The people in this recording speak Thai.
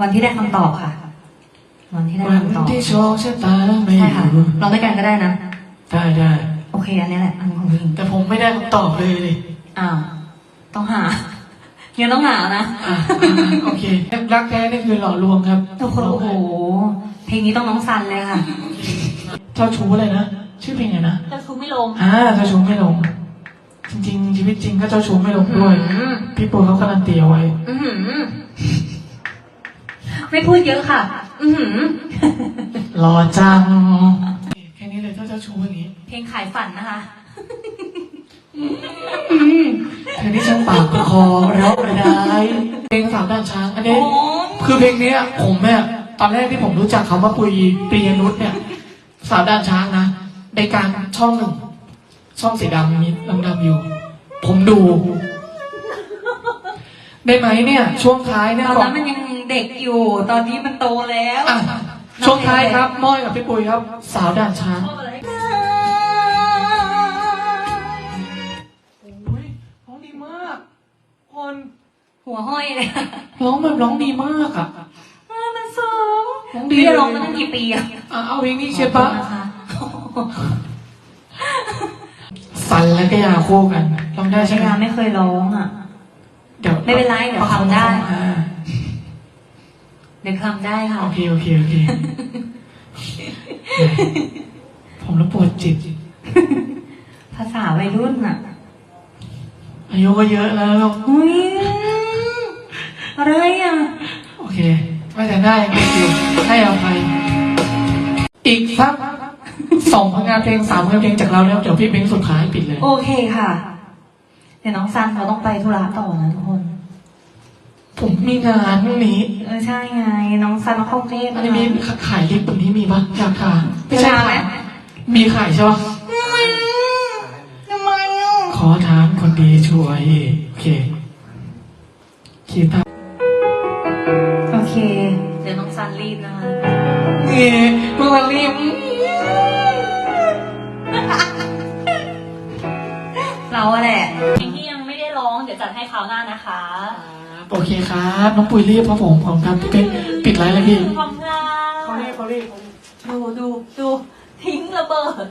วันที่ได้คำตอบค่ะ วันที่ได้วันคำตอบที่โชคชะตาไม่ใช่ค่ะรู้เราด้วยกันก็ได้นะ ได้ได้โอเคอันนี้แหละอันของพิงแต่ผมไม่ได้คำตอบเลยดิอ้าวต้องหางั้นต้องหานะอะอะโอเครักแท้นี่คือหล่อลวงครับโอ้โหโอ้โหเพลงนี้ต้องน้องซันเลยค่ะเจ้าชู้อะไรนะชื่อเพลงไงนะเจ้าชู้ไม่ลงอ่าเจ้าชู้ไม่ลงจริงๆชีวิตจริงก็เจ้าชู้ไม่ลงด้วยอืมพี่ปูเขาการันตีเอาไว้อื้อหือ ไม่พูดเยอะค่ะ อือหือ รอจัง แค่นี้เลยถ้าเจ้าชู้อย่างนี้เพลงขายฝันนะคะเธอที่ช่างปากคอเราไปได้เพลงสามด้านช้างอันนี้โอ้คือเพลงเนี้ยผมเนี่ยตอนแรกที่ผมรู้จักคำว่าปุยปรียนุชเนี่ยสามด้านช้างนะในการช่องหนึ่งช่องสีดำมีดำๆอยู่ ผมดู ได้ไหมเนี่ย ช่วงท้ายเนี่ยตอนก่อนั้นนมันยัง เด็กอยู่ ตอนนี้มันโตแล้วอะช่วงท้ายครับม้อยกับพี่ปุยครับ สาวด่านช้างชอบอะไรโอ้ยร้องดีมาก คนหัวห้อยเลยร้องแบบร้องดีมากอะมันสูงร้องดีพี่จะร้องมาตั้งกี่ปีอะอะเอาเพลงนี้เชียร์ปะนะคะสันและกยาคู่กันร้องได้ชใช่ไหมยาไม่เคยร้องอะเดี๋ยวไม่เป็นไรเดี๋ยวทำได้อ่า เดี๋ยวทำได้ค่ะ โอเคโอเคโอเค ผมแล้วปวดจิต ภาษาวัยรุ่นอะอายุก็เยอะแล้ว อุ้ยอะไรอะ โอเค ไม่แต่หน้ายังเด็กอยู่ให้อภัยอีกสักสองผลงานเพลงสามผลงานเพลงจากเราแล้ว เดี๋ยวพี่เบ้งสุดท้ายปิดเลย โอเคค่ะ เดี๋ยวน้องซันเขาต้องไปธุระต่อนะทุกคน ผมมีงานพรุ่งนี้ เออใช่ไง น้องซันเขาเข้ากรุงเทพมันจะมีขายลิปแบบนี้มีปะอยากทานไม่ใช่จะมาไหมขายมีขายใช่ปะทำไมอะขอถามคนดีช่วย โอเคคิดตามโอเค เดี๋ยวน้องซันรีบนะคะนี่เมื่อวันรีบเราอะแหละ วจัดให้คราวหน้านะคะโอเคครับ น้องปุยรีบครับผมผมครับพี่เป็นปิดไลน์แล้วพี่ความงามเขารีบเขารีบดูดูดูทิ้งระเบิด